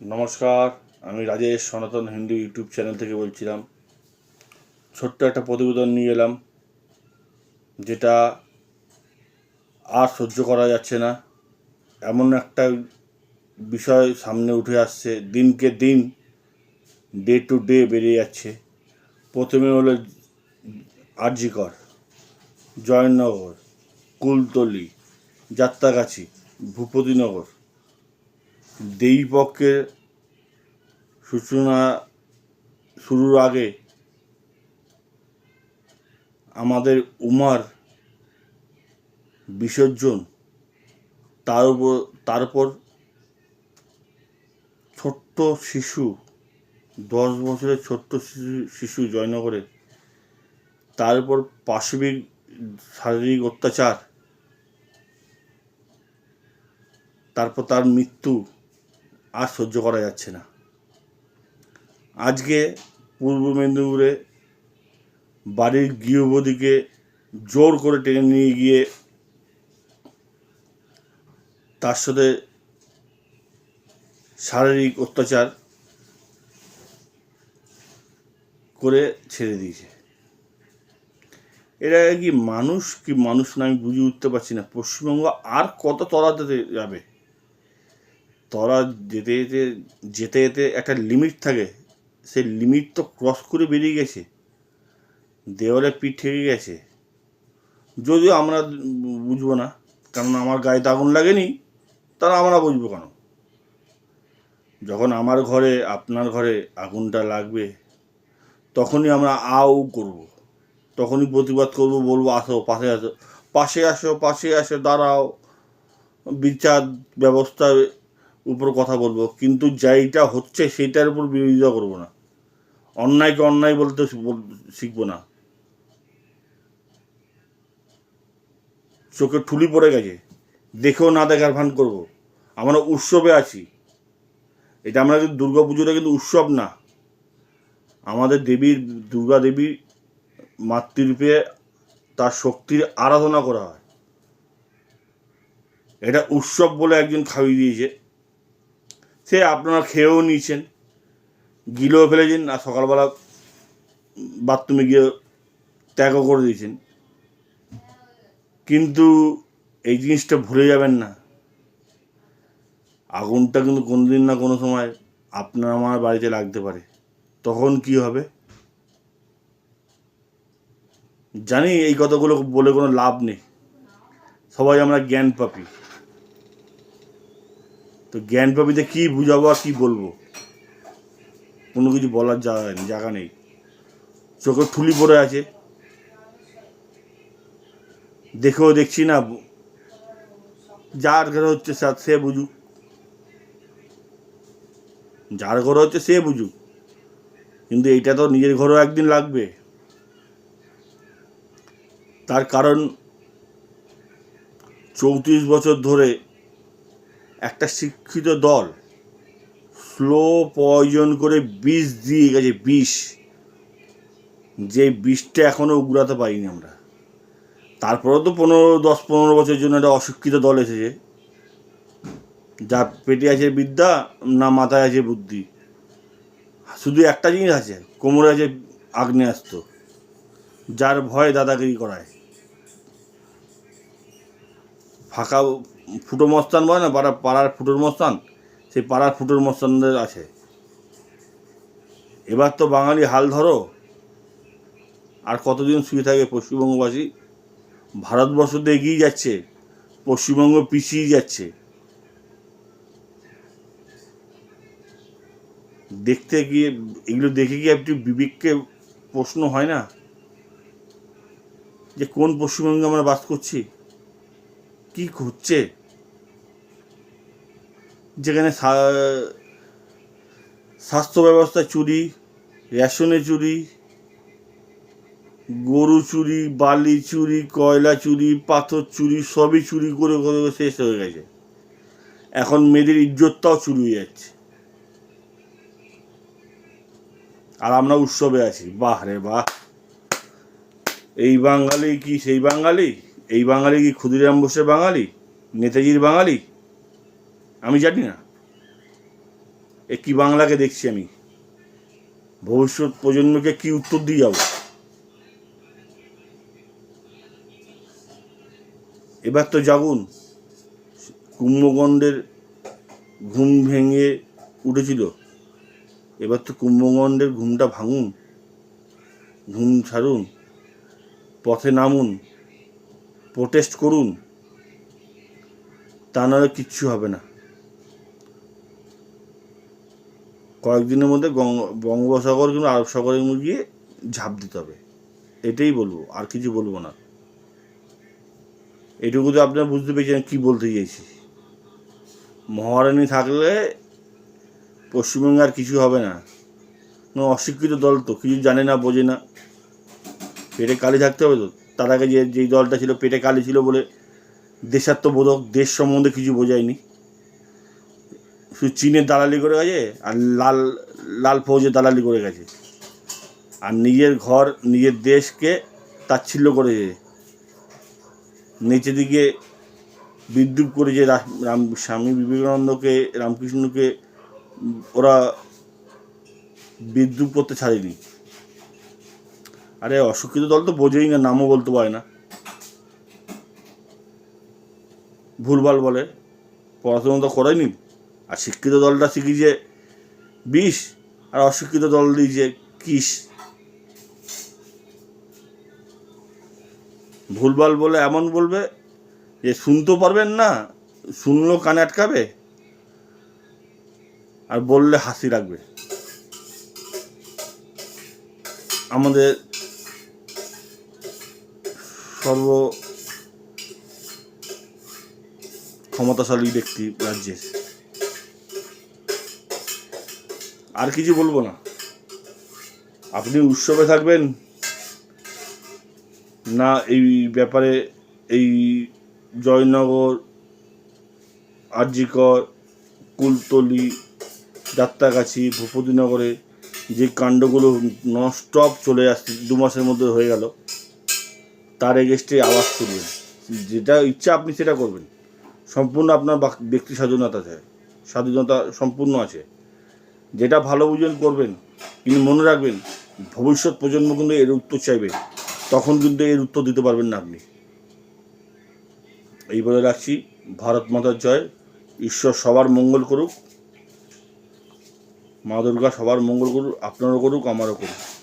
নমস্কার, আমি রাজেশ সনাতন হিন্দু ইউটিউব চ্যানেল থেকে বলছিলাম। ছোট্ট একটা প্রতিবেদন নিয়ে এলাম, যেটা আর সহ্য করা যাচ্ছে না। এমন একটা বিষয় সামনে উঠে আসছে, দিনকে দিন ডে টু ডে বেড়ে যাচ্ছে। প্রথমে হলো আরজিকর, জয়নগর, কুলতলি, যাত্রাগাছি, ভূপতিনগর দেবীপক্ষের সূচনা শুরুর আগে আমাদের উমার বিসর্জন তার উপর তারপর ছোট্ট শিশু, দশ বছরের ছোট্ট শিশু শিশু জয়নগরে তার উপর পাশবিক শারীরিক অত্যাচার, তারপর তার মৃত্যু আর সহ্য করা যাচ্ছে না। আজকে পূর্ব মেদিনীপুরে বাড়ির গৃহবধূকে জোর করে টেনে নিয়ে গিয়ে তার সাথে শারীরিক অত্যাচার করে ছেড়ে দিয়েছে। এটা কি মানুষ কি মানুষ না আমি বুঝে উঠতে পারছি না। পশ্চিমবঙ্গ আর কত তলাতে যাবে? তরা যেতে যেতে যেতে যেতে একটা লিমিট থাকে। সেই লিমিট তো ক্রস করে বেরিয়ে গেছে। দেওয়ালে পিঠ ঠেকে গেছে। যদিও আমরা বুঝব না কারণ আমার গায়ে তো আগুন লাগেনি তারা আমরা বুঝব কেন? যখন আমার ঘরে, আপনার ঘরে আগুনটা লাগবে, তখনই আমরা আউ করব। তখনই প্রতিবাদ করব, বলব, আসো, পাশে আসো। পাশে আসো পাশে আসো, দাঁড়াও। বিচার ব্যবস্থার উপর কথা বলব। কিন্তু যাইটা হচ্ছে সেটার উপর বিরোধিতা করব না। অন্যায়কে অন্যায় বলতে বল- শিখব না। চোখে ঠুলি পড়ে গেছে। দেখেও না দেখার ভান করব। আমরা উৎসবে আছি। এটা আমরা কিন্তু দুর্গা পুজোটা কিন্তু উৎসব না। আমাদের দেবীর দুর্গা দেবীর মাতৃরূপে তার শক্তির আরাধনা করা হয়। এটা উৎসব বলে একজন খাইয়ে দিয়েছে। সে আপনারা খেয়েও নিয়েছেন। গিলেও ফেলেছেন আর সকালবেলা বাথরুমে গিয়ে ত্যাগও করে দিয়েছেন। কিন্তু এই জিনিসটা ভুলে যাবেন না। আগুনটা কিন্তু কোনোদিন না কোনো সময় আপনার আমার বাড়িতে লাগতে পারে। তখন কি হবে? জানি এই কথাগুলো বলে কোনো লাভ নেই। সবাই আমরা জ্ঞান পাপি তো জ্ঞান পাপিতে কী বুঝাবো আর কী বলব? কোনো কিছু বলার জায়গা নেই জায়গা নেই। চোখে ঠুলি পড়ে আছে। দেখেও দেখছি না। যার ঘরে হচ্ছে সে বুঝুক। যার ঘরে হচ্ছে সে বুঝুক। কিন্তু এইটা তো নিজের ঘরেও একদিন লাগবে। তার কারণ চৌত্রিশ বছর ধরে একটা শিক্ষিত দল স্লো পয়জন করে বিষ দিয়ে গেছে, বিষ। যে বিষটা এখনও উগড়াতে পারিনি আমরা। তারপরেও তো পনেরো, দশ, পনেরো বছরের জন্য একটা অশিক্ষিত দল এসেছে। যার পেটে আছে বিদ্যা, না মাথায় আছে বুদ্ধি। শুধু একটা জিনিস আছে, কোমরে আছে আগ্নেয়াস্ত্র। যার ভয় দাদাগিরি করায়। ফাঁকা ফুটো মস্তান বলে না, পাড়া পাড়ার ফুটোর মস্তান? সেই পাড়ার ফুটোর মস্তানদের আছে। এবার তো বাঙালি হাল ধরো। আর কতদিন শুয়ে থাকে পশ্চিমবঙ্গবাসী? ভারতবর্ষ তো এগিয়ে যাচ্ছে, পশ্চিমবঙ্গ পিছিয়ে যাচ্ছে। দেখতে গিয়ে, এগুলো দেখে গিয়ে একটু বিবেককে প্রশ্ন হয় না? যে কোন পশ্চিমবঙ্গে আমরা বাস করছি? কি হচ্ছে যেখানে স্বাস্থ্য ব্যবস্থা চুরি রেশনে চুরি, গরু চুরি, বালি চুরি, কয়লা চুরি, পাথর চুরি, সবই চুরি করে করে শেষ হয়ে গেছে। এখন মেয়েদের ইজ্জতটাও চুরি হয়ে যাচ্ছে। আর আমরা উৎসবে আছি। বাহ রে বাহ। এই বাঙালি কি সেই বাঙালি? এই বাঙালি কি ক্ষুদিরাম বোসের বাঙালি? নেতাজির বাঙালি? আমি জানি না। এ কি বাংলাকে দেখছি আমি? ভবিষ্যৎ প্রজন্মকে কি উত্তর দিয়ে যাব? এবার তো জাগুন কুম্ভগণ্ডের ঘুম ভেঙে উঠেছিল। এবার তো কুম্ভগণ্ডের ঘুমটা ভাঙুন, ঘুম ছাড়ুন, পথে নামুন। প্রোটেস্ট করুন, তা নাহলে কিচ্ছু হবে না। কয়েকদিনের মধ্যে বঙ্গোপসাগর কিংবা আরব সাগরের গিয়ে ঝাঁপ দিতে হবে। এটাই বলব, আর কিছু বলব না। এটুকু তো আপনারা বুঝতে পেরেছেন কী বলতে চাইছি। মহারানী থাকলে পশ্চিমবঙ্গে আর কিছু হবে না। অশিক্ষিত দল তো, কিছু জানে না, বোঝে না। পেটে কালি থাকতে হবে তো। তার আগে যে যেই দলটা ছিল পেটে কালি ছিল বলে দেশাত্মবোধক দেশ সম্বন্ধে কিছু বোঝায়নি। শুধু চীনের দালালি করে গেছে আর লাল লাল ফৌজের দালালি করে গেছে। আর নিজের ঘর, নিজের দেশকে তাচ্ছিল্য করেছে। নিচে দিকে বিদ্রুপ করেছে রাম, স্বামী বিবেকানন্দকে, রামকৃষ্ণকে, ওরা বিদ্রুপ করতে ছাড়েনি। আরে অশিক্ষিত দল তো বোঝেই না, নামও বলতে পারে না। ভুলভাল বলে, পড়াশোনা তো করেনি আর শিক্ষিত দলটা শিখিয়েছে বিষ, আর অশিক্ষিত দল দিয়েছে কিস। ভুলভাল বলে এমন বলবে যে শুনতে পারবেন না শুনলেও কানে আটকাবে, আর বললে হাসি রাখবে। আমাদের সর্ব ক্ষমতাশালী ব্যক্তি রাজ্যের। আর কিছু বলব না। আপনি উৎসবে থাকবেন, না এই ব্যাপারে এই জয়নগর, আরজিকর, কুলতলি, যাত্রাগাছি, ভূপতিনগরে যে কাণ্ডগুলো ননস্টপ চলে আসছে, দু মাসের মধ্যে হয়ে গেল তার এগেস্টে আওয়াজ তুলবেন যেটা ইচ্ছা আপনি সেটা করবেন। সম্পূর্ণ আপনার ব্যক্তি স্বাধীনতা আছে। স্বাধীনতা সম্পূর্ণ আছে। যেটা ভালো বুঝবেন, করবেন। কিন্তু মনে রাখবেন, ভবিষ্যৎ প্রজন্ম কিন্তু এর উত্তর চাইবে। তখন কিন্তু এর উত্তর দিতে পারবেন না আপনি। এই বলে রাখছি, ভারত মাতার জয়। ঈশ্বর সবার মঙ্গল করুক। মা দুর্গা সবার মঙ্গল করুক, আপনারও করুক, আমারও করুক।